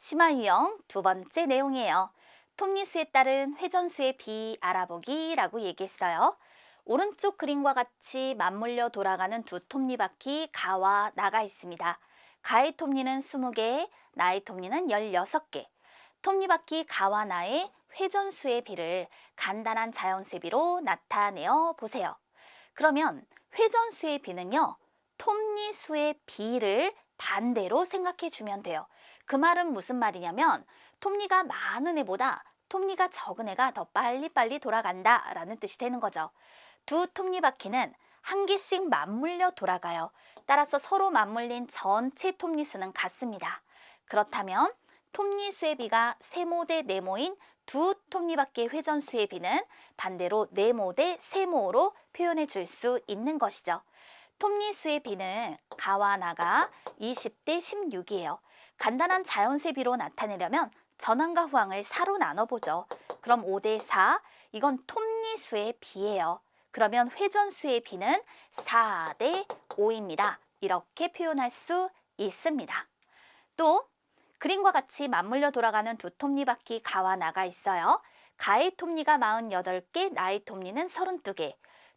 심화 유형 두 번째 내용이에요. 톱니수에 따른 회전수의 비 알아보기라고 얘기했어요. 오른쪽 그림과 같이 맞물려 돌아가는 두 톱니바퀴 가와 나가 있습니다. 가의 톱니는 20개, 나의 톱니는 16개. 톱니바퀴 가와 나의 회전수의 비를 간단한 자연세비로 나타내어 보세요. 그러면 회전수의 비는요, 톱니수의 비를 반대로 생각해 주면 돼요. 그 말은 무슨 말이냐면 톱니가 많은 애보다 톱니가 적은 애가 더 빨리빨리 돌아간다 라는 뜻이 되는 거죠. 두 톱니바퀴는 한 개씩 맞물려 돌아가요. 따라서 서로 맞물린 전체 톱니 수는 같습니다. 그렇다면 톱니 수의 비가 세모 대 네모인 두 톱니바퀴의 회전 수의 비는 반대로 네모 대 세모로 표현해 줄 수 있는 것이죠. 톱니수의 비는 가와 나가 20대 16이에요. 간단한 자연세 비로 나타내려면 전항과 후항을 4로 나눠보죠. 그럼 5대 4, 이건 톱니수의 비예요. 그러면 회전수의 비는 4대 5입니다. 이렇게 표현할 수 있습니다. 또 그림과 같이 맞물려 돌아가는 두 톱니바퀴 가와 나가 있어요. 가의 톱니가 48개, 나의 톱니는 32개.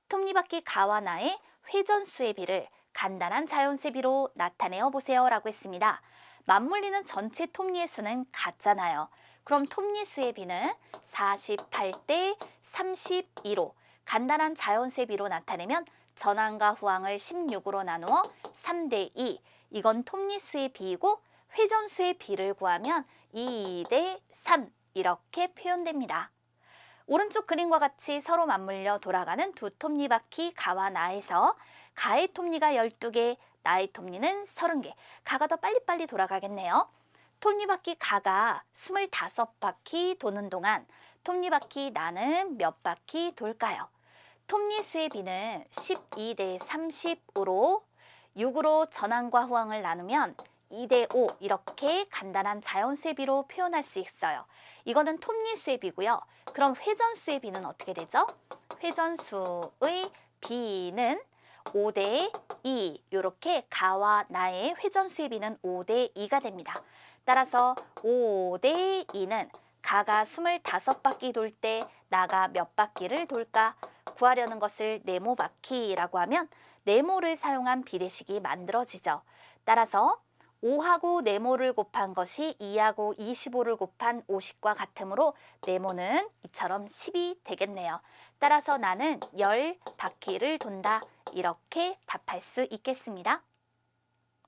톱니바퀴 가와 나의 회전수의 비를 간단한 자연세비로 나타내어 보세요 라고 했습니다. 맞물리는 전체 톱니의 수는 같잖아요. 그럼 톱니수의 비는 48대 32로 간단한 자연세비로 나타내면 전항과 후항을 16으로 나누어 3대 2. 이건 톱니수의 비이고 회전수의 비를 구하면 2대 3 이렇게 표현됩니다. 오른쪽 그림과 같이 서로 맞물려 돌아가는 두 톱니바퀴 가와 나에서 가의 톱니가 12개, 나의 톱니는 30개. 가가 더 빨리빨리 돌아가겠네요. 톱니바퀴 가가 25바퀴 도는 동안 톱니바퀴 나는 몇 바퀴 돌까요? 톱니 수의 비는 12대 30으로 6으로 전항과 후항을 나누면 2대 5 이렇게 간단한 자연수의 비로 표현할 수 있어요. 이거는 톱니수의 비고요. 그럼 회전수의 비는 어떻게 되죠? 회전수의 비는 5대 2 이렇게 가와 나의 회전수의 비는 5대 2가 됩니다. 따라서 5대 2는 가가 25바퀴 돌 때 나가 몇 바퀴를 돌까 구하려는 것을 네모 바퀴라고 하면 네모를 사용한 비례식이 만들어지죠. 따라서 5하고 네모를 곱한 것이 2하고 25를 곱한 50과 같으므로 네모는 이처럼 10이 되겠네요. 따라서 나는 10바퀴를 돈다. 이렇게 답할 수 있겠습니다.